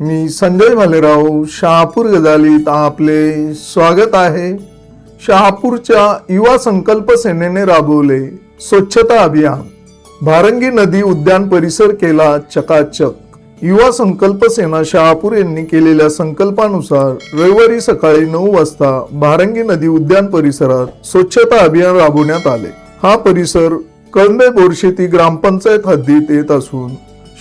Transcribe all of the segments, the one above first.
मी संजय भालेराव शहापूर गजालीत आपले स्वागत आहे. शहापूरच्या युवा संकल्प सेनेने राबवले स्वच्छता अभियान. भारंगी नदी उद्यान परिसर केला चकाचक. युवा संकल्प सेना शहापूर यांनी केलेल्या संकल्पानुसार रविवारी सकाळी नऊ वाजता भारंगी नदी उद्यान परिसरात स्वच्छता अभियान राबवण्यात आले. हा परिसर कळंबे बोरशेती ग्रामपंचायत हद्दीत येत असून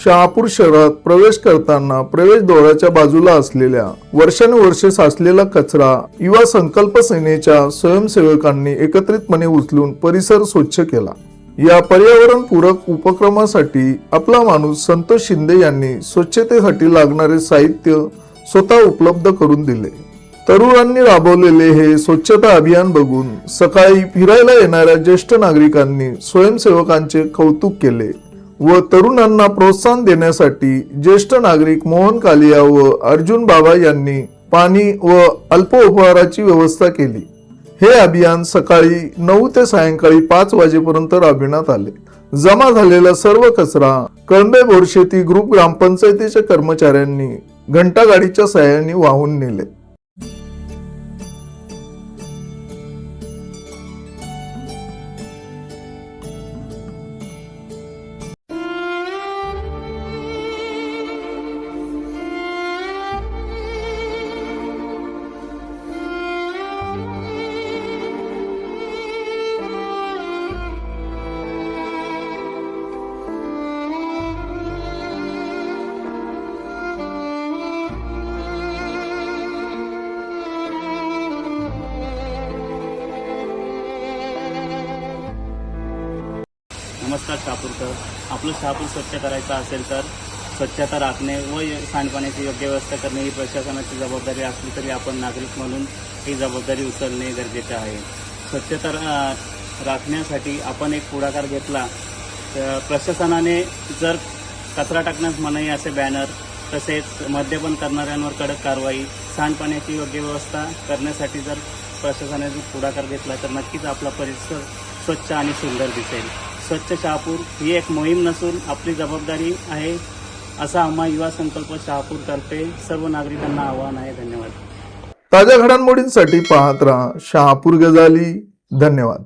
शहापूर शहरात प्रवेश करताना प्रवेशद्वाराच्या बाजूला असलेल्या वर्षानुवर्षे साचलेला कचरा युवा संकल्प सेनेच्या स्वयंसेवकांनी एकत्रितपणे उचलून परिसर स्वच्छ केला. या पर्यावरण पूरक उपक्रमासाठी आपला माणूस संतोष शिंदे यांनी स्वच्छतेसाठी लागणारे साहित्य स्वतः उपलब्ध करून दिले. तरुणांनी राबवलेले हे स्वच्छता अभियान बघून सकाळी फिरायला येणाऱ्या ज्येष्ठ नागरिकांनी स्वयंसेवकांचे कौतुक केले. व तरुणांना प्रोत्साहन देण्यासाठी ज्येष्ठ नागरिक मोहन कालिया व अर्जुन बाबा यांनी पाणी व अल्प उपहाराची व्यवस्था केली. हे अभियान सकाळी नऊ ते सायंकाळी पाच वाजेपर्यंत राबविण्यात आले. जमा झालेला सर्व कचरा कळंबे बोरशेती ग्रुप ग्रामपंचायतीच्या कर्मचाऱ्यांनी घंटागाडीच्या सहाय्याने वाहून नेले. नमस्कार शहापूरकर. आपलं शहापूर स्वच्छ करायचं असेल तर स्वच्छता राखणे व सांडपाण्याची योग्य व्यवस्था करणे ही प्रशासनाची जबाबदारी असली तरी आपण नागरिक म्हणून ही जबाबदारी उचलणे गरजेचे आहे. स्वच्छता रा- राखण्यासाठी आपण एक पुढाकार घेतला. तर प्रशासनाने जर कचरा टाकण्यास मनाई असे बॅनर तसेच मद्यपान करणाऱ्यांवर कडक कारवाई सांडपाण्याची योग्य व्यवस्था करण्यासाठी जर प्रशासनाने पुढाकार घेतला तर नक्कीच आपला परिसर स्वच्छ आणि सुंदर दिसेल. स्वच्छ शहापूर ही एक मोहीम नसून आपली जबाबदारी आहे असा आम्हा युवा संकल्प शहापूरतर्फे सर्व नागरिकांना आवाहन आहे. धन्यवाद. ताज्या घडामोडींसाठी पाहत राहा शहापूर गजाली. धन्यवाद.